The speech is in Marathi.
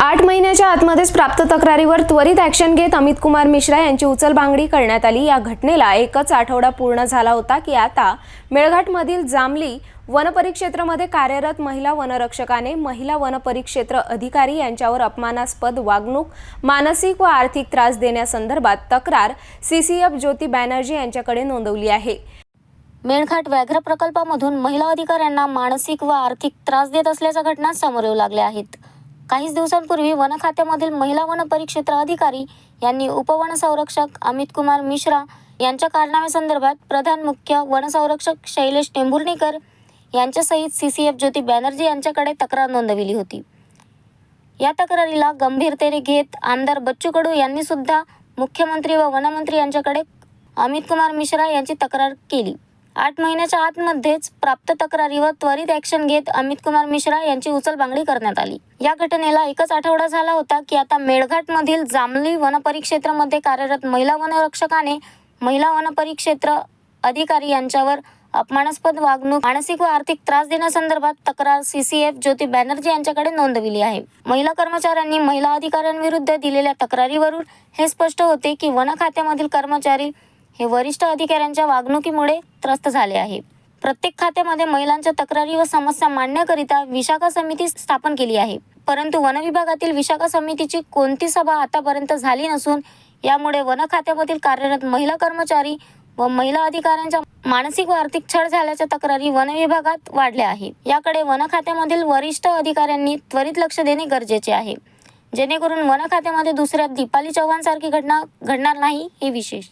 आठ महिन्याच्या आतमध्येच प्राप्त तक्रारीवर त्वरित ॲक्शन घेत अमित कुमार मिश्रा यांची उचलबांगडी करण्यात आली. या घटनेला एकच आठवडा पूर्ण झाला होता की आता मेळघाटमधील जांभली वनपरिक्षेत्रामध्ये कार्यरत महिला वनरक्षकाने महिला वनपरिक्षेत्र अधिकारी यांच्यावर अपमानास्पद वागणूक मानसिक व आर्थिक त्रास देण्यासंदर्भात तक्रार सीसीएफ ज्योती बॅनर्जी यांच्याकडे नोंदवली आहे. मेळघाट व्याघ्र प्रकल्पामधून महिला अधिकाऱ्यांना मानसिक व आर्थिक त्रास देत असल्याच्या घटना समोर येऊ लागल्या आहेत. काहीच दिवसांपूर्वी वन खात्यामधील महिला वन परिक्षेत्र अधिकारी यांनी उपवन संरक्षक अमित कुमार मिश्रा यांच्या कारनाम्यासंदर्भात प्रधान मुख्य वनसंरक्षक Shailesh Tembhurnikar यांच्यासहित C C F Jyoti Banerjee यांच्याकडे तक्रार नोंदविली होती. या तक्रारीला गंभीरतेने घेत आमदार बच्चू कडू यांनी सुद्धा मुख्यमंत्री व वनमंत्री यांच्याकडे अमित कुमार मिश्रा यांची तक्रार केली. आठ महिन्याच्या आतमध्येच प्राप्त तक्रारीवर त्वरित ॲक्शन घेत अमित कुमार मिश्रा यांची उचलबांगडी करण्यात आली. या घटनेला एकच आठवडा झाला होता की आता मेळघाटमधील जांभली वनपरिक्षेत्रामध्ये कार्यरत महिला वनरक्षकाने महिला वनपरिक्षेत्र अधिकारी यांच्यावर अपमानास्पद वागणूक मानसिक व आर्थिक त्रास देण्यासंदर्भात तक्रार सीसीएफ ज्योती बॅनर्जी यांच्याकडे नोंदविली आहे. महिला कर्मचाऱ्यांनी महिला अधिकाऱ्यांविरुद्ध दिलेल्या तक्रारीवरून हे स्पष्ट होते की वन खात्यामधील कर्मचारी हे वरिष्ठ अधिकाऱ्यांच्या वागणुकीमुळे त्रस्त झाले आहे. प्रत्येक खात्यामध्ये महिलांच्या तक्रारी व समस्या मांडण्याकरिता विशाखा समिती स्थापन केली आहे. परंतु वन विभागातील विशाखा समितीची कोणती सभा आतापर्यंत झाली नसून यामुळे वन खात्यामधील कार्यरत महिला कर्मचारी व महिला अधिकाऱ्यांच्या मानसिक व आर्थिक छळ झाल्याच्या तक्रारी वन विभागात वाढल्या आहे. याकडे वन खात्यामधील वरिष्ठ अधिकाऱ्यांनी त्वरित लक्ष देणे गरजेचे आहे. जेणेकरून वन खात्यामध्ये दुसऱ्या दीपाली चव्हाण सारखी घटना घडणार नाही हे विशेष.